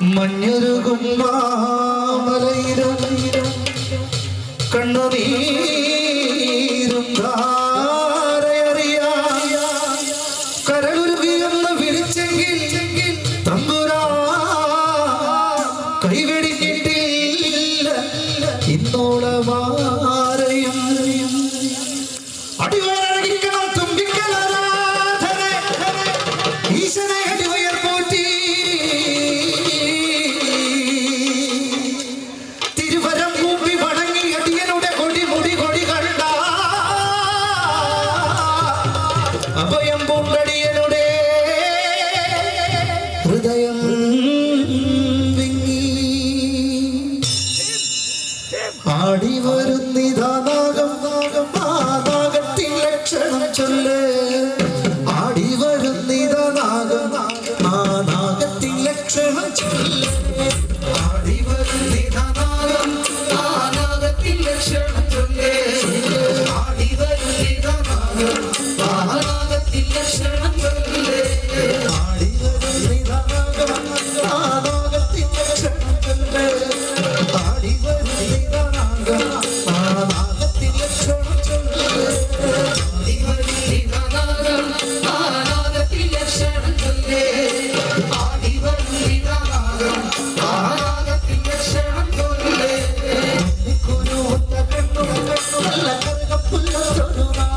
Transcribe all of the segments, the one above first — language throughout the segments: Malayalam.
മഞ്ഞൊരുകും മാമലയിലും കണ്ണുനീരും ധാരയറിയായ കരളുരുകിയെന്ന് വിളിച്ചെങ്കിൽ തമ്പുരാ കൈവെടി ആടി വരുന്നിതാ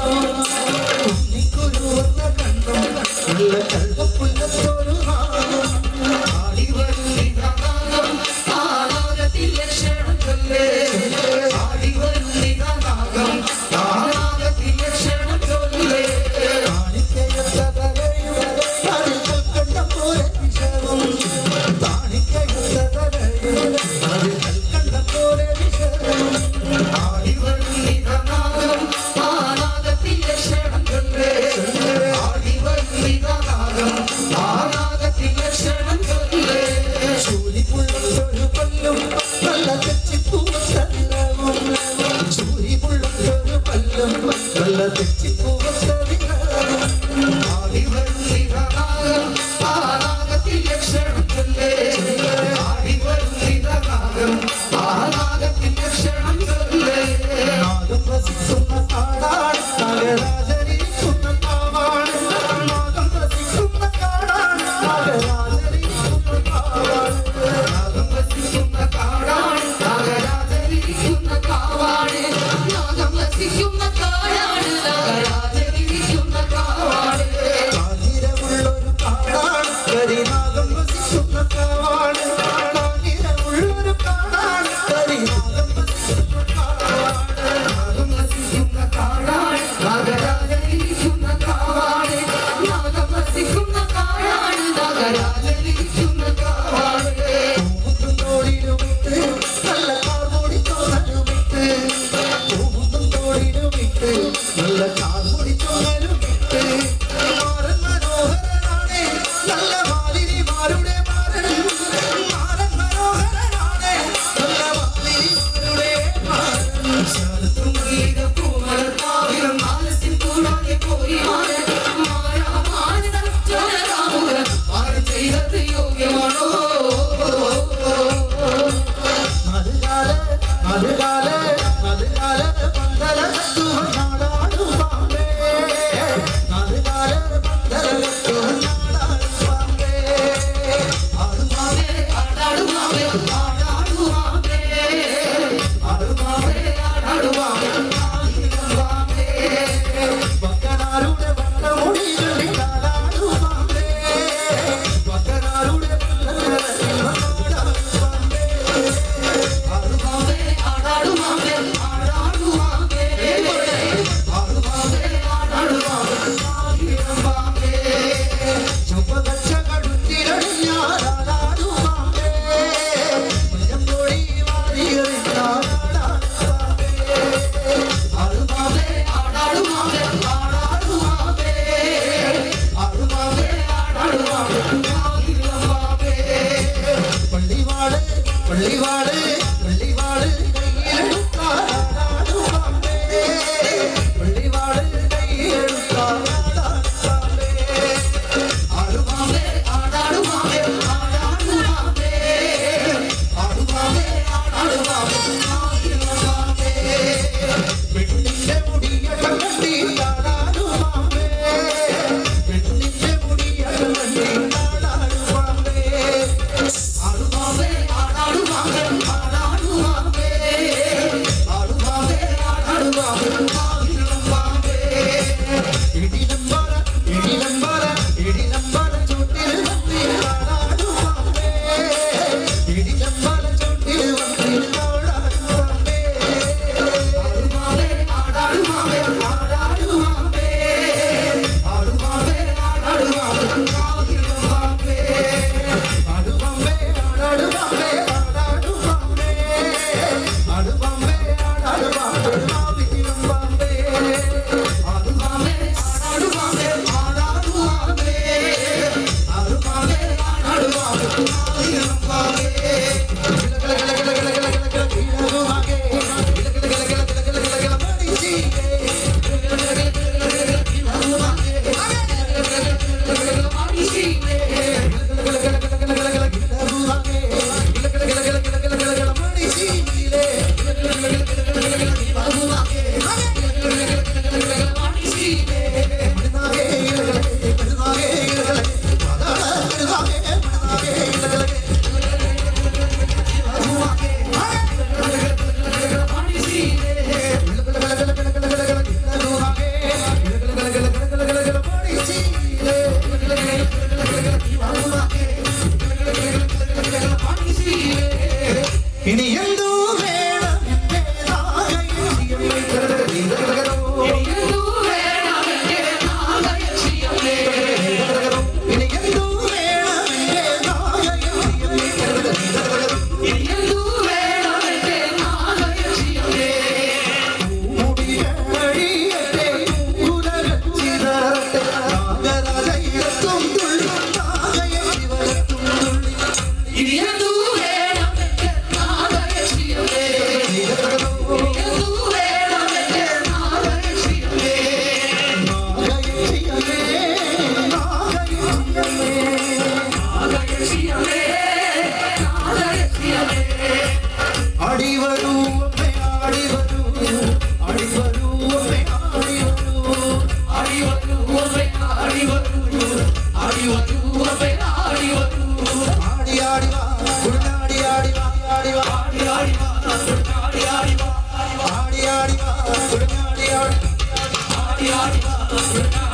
Oh, അതുകാല അതുകാല മംഗള இனி எந்த Your